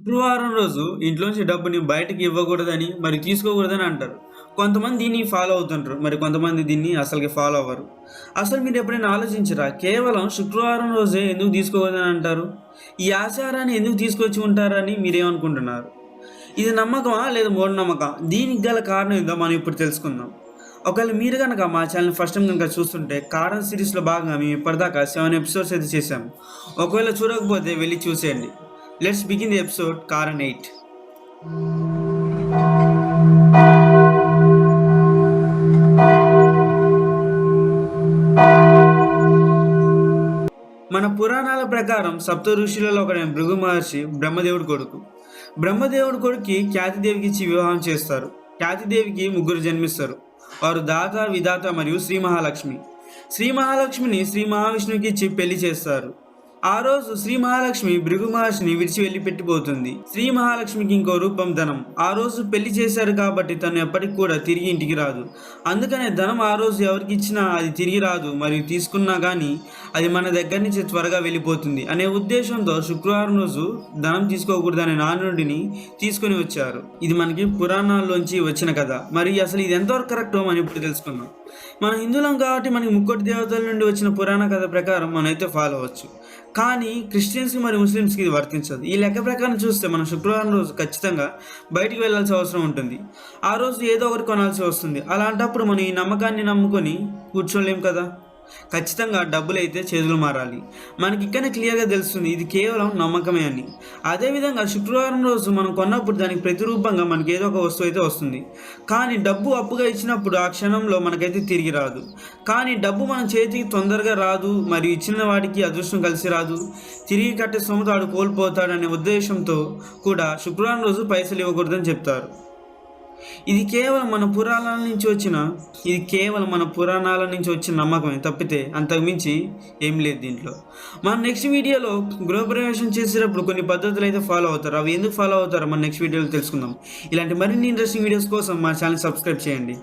శుక్రవారం రోజు ఇంట్లోంచి డబ్బుని బయటకి ఇవ్వకూడదని మరి తీసుకోకూడదని అంటారు. కొంతమంది దీన్ని ఫాలో అవుతుంటారు. మరి కొంతమంది దీన్ని అసలుకి ఫాలో అవ్వరు. అసలు మీరు ఎప్పుడైనా ఆలోచించరా? కేవలం శుక్రవారం రోజే ఎందుకు తీసుకోకూడదని అంటారు? ఈ ఆచారాన్ని ఎందుకు తీసుకొచ్చి ఉంటారని మీరేమనుకుంటున్నారు? ఇది నమ్మకమా లేదా మూఢనమ్మకం దీనికి గల కారణం ఏందో మనం ఇప్పుడు తెలుసుకుందాం. ఒకవేళ మీరు కనుక మా ఛానల్ ఫస్ట్ టైం కనుక చూస్తుంటే కారణం సిరీస్లో భాగంగా మేము ఇప్పటిదాకా సెవెన్ ఎపిసోడ్స్ అయితే చేసాము ఒకవేళ చూడకపోతే వెళ్ళి చూసేయండి. లెట్స్ బిగిన్ ది ఎపిసోడ్ కారన్ ఎయిట్ మన పురాణాల ప్రకారం సప్త ఋషులలో ఒకడైన భృగు మహర్షి బ్రహ్మదేవుడి కొడుకు. బ్రహ్మదేవుడి కొడుకు ఖ్యాతిదేవికి ఇచ్చి వివాహం చేస్తారు. ఖ్యాతిదేవికి ముగ్గురు జన్మిస్తారు. వారు దాత విధాత మరియు శ్రీ మహాలక్ష్మి. శ్రీ మహాలక్ష్మిని శ్రీ మహావిష్ణువుకి ఇచ్చి పెళ్ళి చేస్తారు. ఆ రోజు శ్రీ మహాలక్ష్మి భృగు మహర్షిని విడిచి వెళ్ళిపెట్టిపోతుంది. శ్రీ మహాలక్ష్మికి ఇంకో రూపం ధనం. ఆ రోజు పెళ్ళి చేశారు కాబట్టి తను ఎప్పటికి కూడా తిరిగి ఇంటికి రాదు. అందుకనే ధనం ఆ రోజు ఎవరికి ఇచ్చినా అది తిరిగి రాదు మరియు తీసుకున్నా కానీ అది మన దగ్గర నుంచి త్వరగా వెళ్ళిపోతుంది అనే ఉద్దేశంతో శుక్రవారం రోజు ధనం తీసుకోకూడదనే నానుడిని తీసుకొని వచ్చారు. ఇది మనకి పురాణాల్లోంచి వచ్చిన కథ. మరి అసలు ఇది ఎంతవరకు కరెక్టో మనం ఇప్పుడు తెలుసుకుందాం. మన హిందువులం కాబట్టి మనకి ముక్కోటి దేవతల నుండి వచ్చిన పురాణ కథ ప్రకారం మనం అయితే ఫాలో అవ్వచ్చు. కానీ క్రిస్టియన్స్కి మరియు ముస్లిమ్స్కి ఇది వర్తించదు. ఈ లెక్క ప్రకారం చూస్తే మనం శుక్రవారం రోజు ఖచ్చితంగా బయటికి వెళ్ళాల్సిన అవసరం ఉంటుంది. ఆ రోజు ఏదో ఒకటి కొనాల్సి వస్తుంది. అలాంటప్పుడు మనం ఈ నమ్మకాన్ని నమ్ముకొని కూర్చోలేం కదా? ఖచ్చితంగా డబ్బులు అయితే చేతులు మారాలి. మనకి ఇక్కడనే క్లియర్గా తెలుస్తుంది ఇది కేవలం నమ్మకమే అని. అదేవిధంగా శుక్రవారం రోజు మనం కొన్నప్పుడు దానికి ప్రతిరూపంగా మనకి ఏదో ఒక వస్తువు అయితే వస్తుంది. కానీ డబ్బు అప్పుగా ఇచ్చినప్పుడు ఆ క్షణంలో మనకైతే తిరిగి రాదు. కానీ డబ్బు మన చేతికి తొందరగా రాదు మరియు ఇచ్చిన వాటికి అదృష్టం కలిసి రాదు. తిరిగి కట్టే సొమ్ము తాడు కోల్పోతాడనే ఉద్దేశంతో కూడా శుక్రవారం రోజు పైసలు ఇవ్వకూడదని చెప్తారు. ఇది కేవలం మన పురాణాల నుంచి వచ్చిన ఇది కేవలం మన పురాణాల నుంచి వచ్చిన నమ్మకమే తప్పితే అంతకు మించి ఏం లేదు దీంట్లో. మన నెక్స్ట్ వీడియోలో గృహప్రవేశం చేసేటప్పుడు కొన్ని పద్ధతులు అయితే ఫాలో అవుతారు. అవి ఎందుకు ఫాలో అవుతారో మన నెక్స్ట్ వీడియోలో తెలుసుకుందాం. ఇలాంటి మరిన్ని ఇంట్రెస్టింగ్ వీడియోస్ కోసం మా ఛానల్ సబ్స్క్రైబ్ చేయండి.